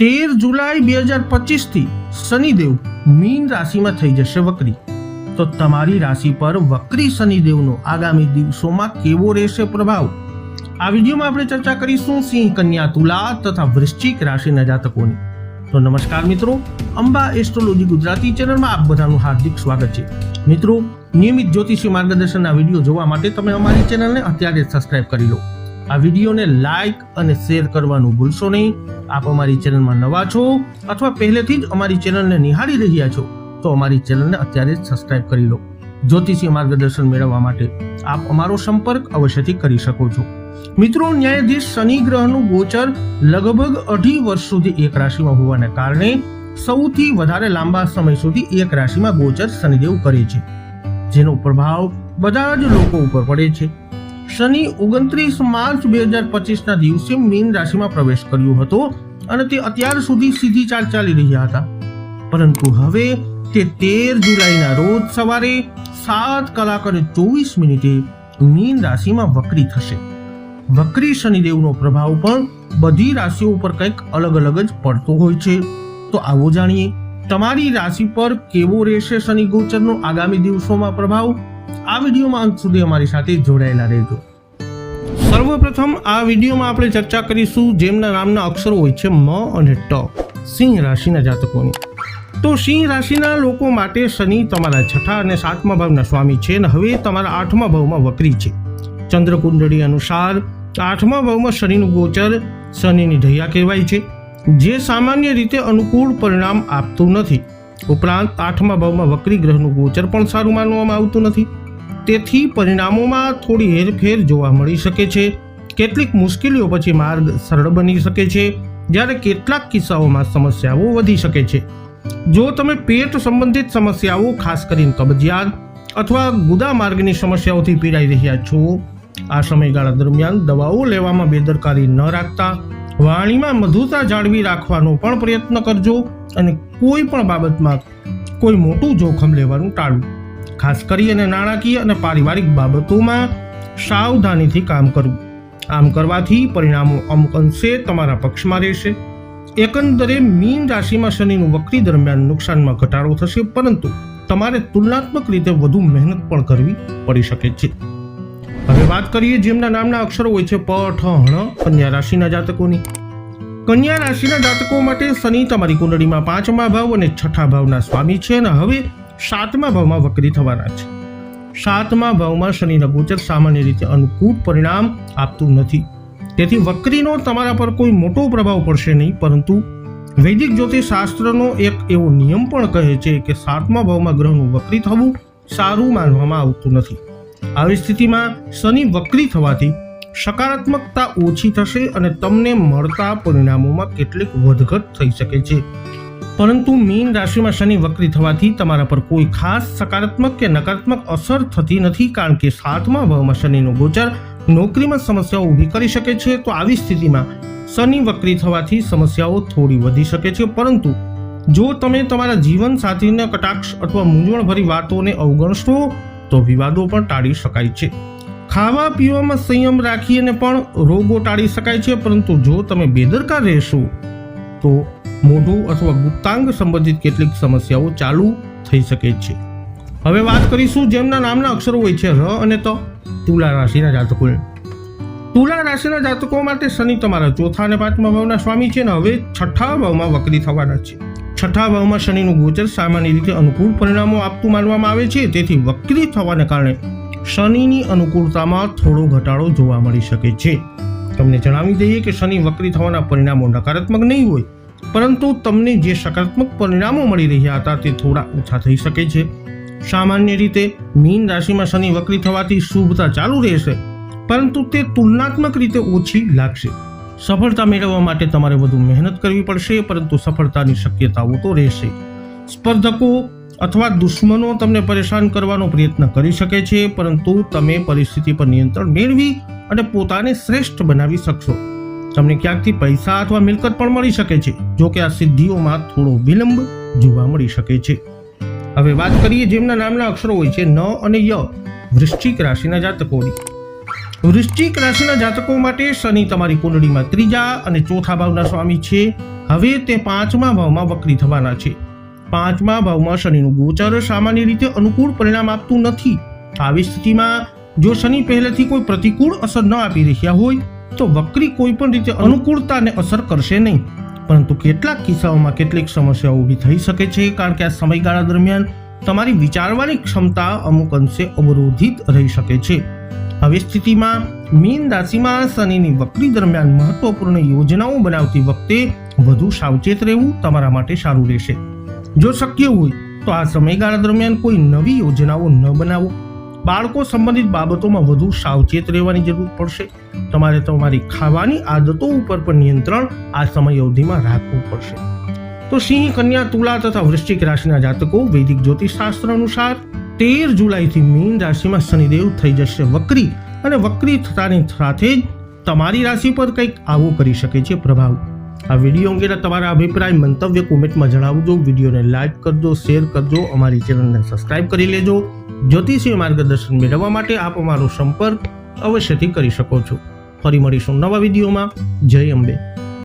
તેર જુલાઈ બે હજાર પચીસથી શનિદેવ મીન રાશિમાં થઈ જશે વક્રી. તો તમારી રાશિ પર વક્રી શનિદેવનો આગામી દિવસોમાં કેવો રહેશે પ્રભાવ? આ વિડીયોમાં આપણે ચર્ચા કરીશું સિંહ, કન્યા, તુલા તથા વૃશ્ચિક રાશિના જાતકોની. તો નમસ્કાર મિત્રો, અંબા એસ્ટ્રોલોજી ગુજરાતી ચેનલમાં આપ બધાનું હાર્દિક સ્વાગત છે. મિત્રો, નિયમિત જ્યોતિષી માર્ગદર્શનના વીડિયો જોવા માટે તમે અમારી ચેનલને અત્યારે સબસ્ક્રાઇબ કરી લો. આ વિડીયોને લાઈક અને શેર કરવાનું ભૂલશો નહીં. આપ અમારી ચેનલમાં નવા છો અથવા પહેલેથી જ અમારી ચેનલને નિહાળી રહ્યા છો, તો અમારી ચેનલને અત્યારે જ સબસ્ક્રાઇબ કરી લો. જ્યોતિષી માર્ગદર્શન મેળવવા માટે આપ અમારો સંપર્ક અવશ્યથી કરી શકો છો. મિત્રો, ન્યાયાધીશ શનિ ગ્રહનું ગોચર લગભગ અઢી વર્ષ સુધી એક રાશિમાં હોવાને કારણે સૌથી વધારે લાંબા સમય સુધી એક રાશિમાં ગોચર શનિદેવ કરે છે, જેનો પ્રભાવ બધા જ લોકો ઉપર પડે છે. શનિ ઓગણત્રીસ માર્ચ બે હજાર પચીસના દિવસે મીન રાશિમાં પ્રવેશ કર્યો હતો અને તે અત્યાર સુધી સીધી ચાલ ચાલી રહ્યા હતા. પરંતુ હવે તે તેર જુલાઈના રોજ સવારે સાત કલાક અને ચોવીસ મિનિટે મીન રાશિમાં વક્રી થશે. વક્રી શનિદેવનો પ્રભાવ પણ બધી રાશિઓ ઉપર કંઈક અલગ અલગ જ પડતો હોય છે. તો આવો જાણીએ, તમારી રાશિ પર કેવો રહેશે શનિ ગોચરનો આગામી દિવસોમાં પ્રભાવ? આ વિડીયોમાં અંત સુધી અમારી સાથે જોડાયેલા રહેજો. સર્વપ્રથમ આ વિડીયોમાં આપણે ચર્ચા કરીશું જેમના નામના અક્ષરો હોય છે મ અને ટ, સિંહ રાશિના જાતકોની. તો સિંહ રાશિના લોકો માટે શનિ તમારા છઠ્ઠા અને સાતમા ભાવના સ્વામી છે અને હવે તમારા આઠમા ભાવમાં વક્રી છે. ચંદ્રકુંડળી અનુસાર આઠમા ભાવમાં શનિનું ગોચર શનિની ઢૈયા કહેવાય છે. જે સામાન્ય રીતે અનુકૂળ પરિણામ આપતું નથી. ઉપરાંત આઠમા ભાવમાં વક્રી ગ્રહનું ગોચર પણ સારું માનવામાં આવતું નથી. તેથી પરિણામોમાં થોડી હેરફેર જોવા મળી શકે છે. કેટલીક મુશ્કેલીઓ પછી માર્ગ સરળ બની શકે છે, જ્યારે કેટલાક કિસ્સાઓમાં સમસ્યાઓ વધી શકે છે. જો તમે પેટ સંબંધિત સમસ્યાઓ, ખાસ કરીને કબજિયાત અથવા ગુદા માર્ગની સમસ્યાઓથી પીડાઈ રહ્યા છો, આ સમયગાળા દરમિયાન દવાઓ લેવામાં બેદરકારી ન રાખતા, વાણીમાં મધુરતા જાળવી રાખવાનો પણ પ્રયત્ન કરજો અને કોઈ પણ બાબતમાં કોઈ મોટું જોખમ લેવાનું ટાળવું. ખાસ કરી અને નાણાકીય અને પારિવારિક બાબતોમાં સાવધાનીથી કામ કરવું. આમ કરવાથી પરિણામો અમુક અંશે તમારા પક્ષમાં રહેશે. એકંદરે મીન રાશિમાં શનિનું વક્રી દરમિયાન નુકસાનમાં ઘટાડો થશે, પરંતુ તમારે તુલનાત્મક રીતે વધુ મહેનત પણ કરવી પડી શકે છે. હવે વાત કરીએ જેમના નામના અક્ષરો હોય છે, પ, ઠ હણ કન્યા રાશિના જાતકોની. કન્યા રાશિના જાતકો માટે શનિ તમારી કુંડળીમાં પાંચમા ભાવ અને છઠ્ઠા ભાવના સ્વામી છે અને હવે સાતમા ભાવમાં વક્રી થવાના છે. સાતમા ભાવમાં શનિના ગોચર સામાન્ય રીતે અનુકૂળ પરિણામ આપતું નથી. તેથી વક્રીનો તમારા પર કોઈ મોટો પ્રભાવ પડશે નહીં, પરંતુ વૈદિક જ્યોતિષ શાસ્ત્રનો એક એવો નિયમ પણ કહે છે કે સાતમા ભાવમાં ગ્રહનું વક્રી થવું સારું માનવામાં આવતું નથી. આવી સ્થિતિમાં શનિ વક્રી થવાથી સકારાત્મકતા ઓછી થશે અને તમને મળતા પરિણામોમાં કેટલીક વધઘટ થઈ શકે છે. પરંતુ મીન રાશિમાં શનિ વક્રી થવાથી તમારા પર કોઈ ખાસ સકારાત્મક કે નકારાત્મક અસર થતી નથી, કારણ કે સાતમા ભાવમાં શનિનો ગોચર નોકરીમાં સમસ્યાઓ ઊભી કરી શકે છે. તો આવી સ્થિતિમાં શનિ વક્રી થવાથી સમસ્યાઓ થોડી વધી શકે છે. પરંતુ જો તમે તમારા જીવન સાથીના કટાક્ષ અથવા મૂંઝવણભરી વાતોને અવગણશો, તો વિવાદો પણ ટાળી શકાય છે. ખાવા પીવામાં સંયમ રાખીને પણ રોગો ટાળી શકાય છે. પરંતુ જો તમે બેદરકાર રહેશો, તો મોઢું અથવા ગુપ્તાંગ સંબંધિત કેટલીક સમસ્યાઓ ચાલુ થઈ શકે છે. હવે વાત કરીશું જેમના નામના અક્ષરો હોય છે ર અને ત. તુલા રાશિના જાતકો. તુલા રાશિના જાતકો માટે શનિ તમારા ચોથા અને પાંચમા ભાવના સ્વામી છે ને હવે છઠ્ઠા ભાવમાં વક્રી થવાના છે. છઠ્ઠા ભાવમાં શનિનું ગોચર સામાન્ય રીતે અનુકૂળ પરિણામો આપતું માનવામાં આવે છે. તેથી વક્રી થવાને કારણે શનિની અનુકૂળતામાં થોડો ઘટાડો જોવા મળી શકે છે. તમને જણાવી દઈએ કે શનિ વક્રી થવાના પરિણામો નકારાત્મક નહીં હોય પરંતુ તમને જે સકારાત્મક પરિણામો મળી રહ્યા હતા તે થોડા ઓછા થઈ શકે છે. સામાન્ય રીતે મીન રાશિમાં શનિ વક્રી થવાથી શુભતા ચાલુ રહેશે, પરંતુ તે તુલનાત્મક રીતે ઓછી લાગશે. સફળતા મેળવવા માટે તમારે વધુ મહેનત કરવી પડશે, પરંતુ સફળતાની શક્યતાઓ તો રહેશે. સ્પર્ધકો અથવા દુશ્મનો તમને પરેશાન કરવાનો પ્રયત્ન કરી શકે છે, પરંતુ તમે પરિસ્થિતિ પર નિયંત્રણ મેળવી અને પોતાને શ્રેષ્ઠ બનાવી શકશો. તમને ક્યાંકથી પૈસા અથવા મિલકત પણ મળી શકે છે, જો કે આ સિદ્ધિઓમાં થોડો વિલંબ જોવા મળી શકે છે. હવે વાત કરીએ જેમના નામના અક્ષરો હોય છે, ન અને ય, વૃશ્ચિક રાશિના જાતકોની. વૃશ્ચિક રાશિના જાતકો માટે શનિ તમારી કુંડળીમાં ત્રીજા અને ચોથા ભાવના સ્વામી છે. હવે તે પાંચમા ભાવમાં વક્રી થવાના છે. પાંચમા ભાવમાં શનિનું ગોચર સામાન્ય રીતે અનુકૂળ પરિણામ આપતું નથી. આવી સ્થિતિમાં જો શનિ પહેલેથી કોઈ પ્રતિકૂળ અસર ન આપી રહ્યા હોય તો વક્રી કોઈ પણ રીતે અનુકૂળતાને અસર કરશે નહીં. પરંતુ કેટલાક કિસ્સાઓમાં કેટલીક સમસ્યાઓ ઊભી થઈ શકે છે, કારણ કે આ સમયગાળા દરમિયાન તમારી વિચારવાની ક્ષમતા અમુક અંશે અવરોધિત રહી શકે છે. આવી સ્થિતિમાં મીન રાશિમાં શનિની વક્રી દરમિયાન મહત્વપૂર્ણ યોજનાઓ બનાવતી વખતે વધુ સાવચેત રહેવું તમારા માટે સારું રહેશે. જો શક્ય હોય, તો આ સમયગાળા દરમિયાન કોઈ નવી યોજનાઓ ન બનાવો. બાળકો સંબંધિત બાબતોમાં વધુ સાવચેત રહેવાની જરૂર પડશે. તમારે તમારી ખાવાની આદતો ઉપર પણ નિયંત્રણ આ સમય અવધિમાં રાખવું પડશે. તો સિંહ, કન્યા, તુલા તથા વૃશ્ચિક રાશિના જાતકો વૈદિક જ્યોતિષશાસ્ત્ર અનુસાર તેર જુલાઈથી મીન રાશિમાં શનિદેવ થઈ જશે વક્રી અને વક્રી થતાની સાથે જ તમારી રાશિ પર કંઈક આવો કરી શકે છે પ્રભાવ. આ વીડિયો અંગેના તમારા અભિપ્રાય, મંતવ્ય કોમેન્ટમાં જણાવજો. વિડીયોને લાઇક કરજો, શેર કરજો, અમારી ચેનલને સબસ્ક્રાઇબ કરી લેજો. જ્યોતિષીય માર્ગદર્શન મેળવવા માટે આપ અમારો સંપર્ક અવશ્યથી કરી શકો છો. ફરી મળીશું નવા વિડીયોમાં. જય અંબે.